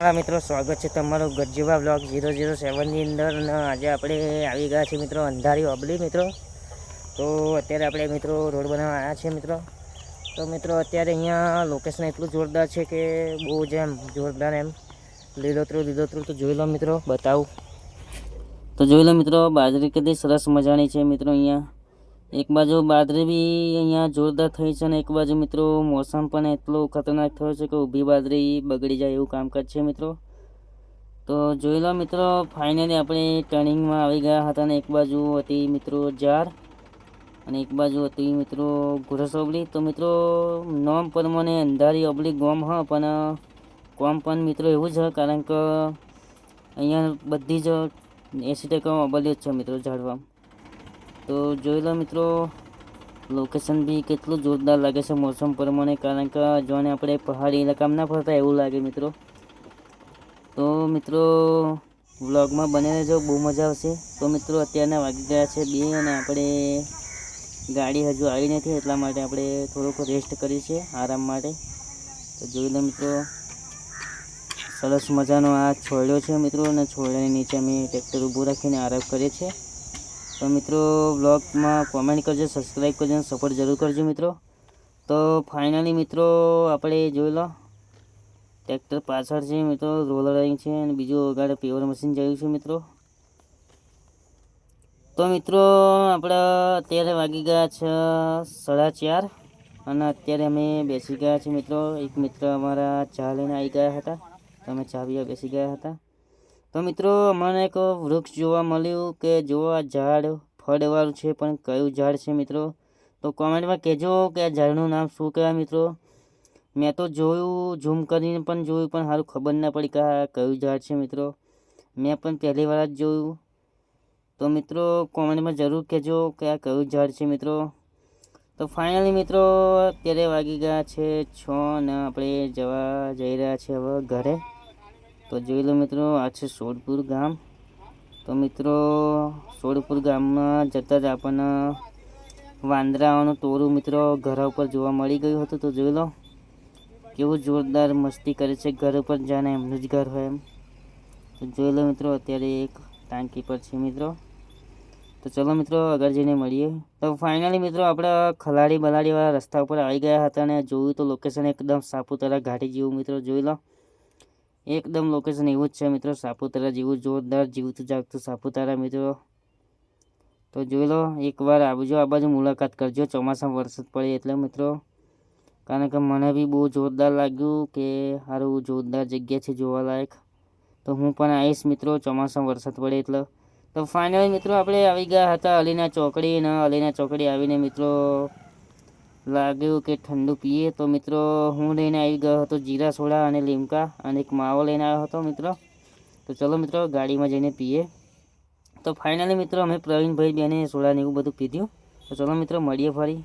હા, મિત્રો, સ્વાગત છે તમારું ગજ્જુબા બ્લોગ ઝીરો ઝીરો સેવનની અંદર. આજે આપણે આવી ગયા છીએ, મિત્રો, અંધારી ઓબલી મિત્રો. તો અત્યારે આપણે, મિત્રો, રોડ બનાવવા આવ્યા છીએ, મિત્રો. તો, મિત્રો, અત્યારે અહીંયા લોકેશન એટલું જોરદાર છે કે બહુ જ એમ જોરદાર એમ. લીલોતરું લીલોતરું તો જોઈ લો, મિત્રો, બતાવું. તો જોઈ લો, મિત્રો, બાજરી કેટલી સરસ મજાની છે, મિત્રો, અહીંયા. એક બાજુ બાદરી બી અહીંયા જોરદાર થઈ છે અને એક બાજુ મિત્રો મોસમ પણ એટલો ખતરનાક થયો છે કે ઊભી બાદરી બગડી જાય એવું કામકાજ છે મિત્રો. તો જોઈ લો મિત્રો ફાઇનલી આપણે ટર્નિંગમાં આવી ગયા હતા અને એક બાજુ હતી મિત્રો ઝાડ અને એક બાજુ હતી મિત્રો ઘુરસ ઓબલી. તો મિત્રો, નોમ પ્રમાણે અંધારી ઓબલી ગોમ હ, પણ કોમ પણ મિત્રો એવું જ છે કારણ કે અહીંયા બધી જ એસી ટકા ઓબલી જ છે મિત્રો ઝાડવા. તો જોઈ લો મિત્રો લોકેશન બી કેટલું જોરદાર લાગે છે મોસમ પ્રમાણે, કારણ કે જોને આપણે પહાડી ઇલાકામાં ના ફરતા એવું લાગે મિત્રો. તો મિત્રો, વ્લોગમાં બને રહેજો બહુ મજા આવશે. તો મિત્રો, અત્યારના વાગી ગયા છે બે અને આપણે ગાડી હજુ આવી નથી, એટલા માટે આપણે થોડોક રેસ્ટ કરી છે આરામ માટે. તો જોઈ લો મિત્રો, સરસ મજાનો આ છોડ્યો છે મિત્રો, અને છોડ્યાની નીચે અમે ટ્રેક્ટર ઊભું રાખીને આરામ કરીએ છીએ. તો મિત્રો, બ્લોગમાં કોમેન્ટ કરજો સબસ્ક્રાઈબ કરજો અને સપોર્ટ જરૂર કરજો મિત્રો. તો ફાઇનલી મિત્રો, આપણે જોઈ લો. ટ્રેક્ટર પાછળ છે મિત્રો રોલર અહીં છે અને બીજું આગળ પેવર મશીન જયું છે મિત્રો. તો મિત્રો, આપણે અત્યારે વાગી ગયા છે સાડા ચાર અને અત્યારે અમે બેસી ગયા છીએ મિત્રો. એક મિત્ર અમારા ચા લઈને આવી ગયા હતા. તો અમે ચા પીવા બેસી ગયા હતા. તો મિત્રો અમને એક વૃક્ષ જોવા મળ્યું કે જો આ ઝાડ ફળવાળું છે, પણ કયું ઝાડ છે મિત્રો? તો કોમેન્ટમાં કહેજો કે આ ઝાડનું નામ શું કહેવાય મિત્રો? મેં તો જોયું, ઝૂમ કરીને પણ જોયું, પણ સારું ખબર ના પડી કે આ કયું ઝાડ છે મિત્રો. મેં પણ પહેલી વાર જ જોયું. તો મિત્રો, કોમેન્ટમાં જરૂર કહેજો કે આ કયું ઝાડ છે મિત્રો? તો ફાઇનલી મિત્રો, અત્યારે વાગી ગયા છે છ ને આપણે જવા જઈ રહ્યા છીએ હવે ઘરે. તો જોઈ લો મિત્રો, આ છે સોડપુર ગામ. તો મિત્રો સોડપુર ગામમાં જતાં જ આપણને વાંદરાઓનું ટોળું મિત્રો ઘર ઉપર જોવા મળી ગયું હતું. તો જોઈ લો, કેવું જોરદાર મસ્તી કરે છે ઘર ઉપર જાણે, એમનું જ ઘર હોય એમ. તો જોઈ લો મિત્રો, અત્યારે એક ટાંકી પર છે મિત્રો. તો ચલો મિત્રો, આગળ જઈને મળીએ. તો ફાઇનલી મિત્રો, આપણે ખલાડી બલાડીવાળા રસ્તા ઉપર આવી ગયા હતા અને જોયું તો લોકેશન એકદમ સાપુતારા ઘાટી જેવું મિત્રો, જોઈ લો. એકદમ લોકેશન એવું જ છે મિત્રો. સાપુતારા જેવું જોરદાર, જીવતું, જાગતું સાપુતારા મિત્રો. તો જોઈ લો, એકવાર આવજો આ બાજુ મુલાકાત કરજો. ચોમાસામાં વરસાદ પડે એટલે મિત્રો. કારણ કે મને બી બહુ જોરદાર લાગ્યું કે સારું જોરદાર જગ્યા છે જોવાલાયક. તો હું પણ આવીશ મિત્રો, ચોમાસામાં વરસાદ પડે એટલે. તો ફાઇનલી મિત્રો, આપણે આવી ગયા હતા અલીના ચોકડી અને અલીના ચોકડી આવીને મિત્રો લાગ્યું કે ઠંડુ પીએ. તો મિત્રો, હું લઈને આવી ગયો હતો જીરા સોડા અને લીમકા અને એક માવો લઈને આવ્યો હતો મિત્રો. તો ચલો મિત્રો, ગાડીમાં જઈને પીએ. તો ફાઇનલી મિત્રો, અમે પ્રવીણભાઈ બેને સોડાને એવું બધું પીધું. તો ચલો મિત્રો, મળીએ ફરી.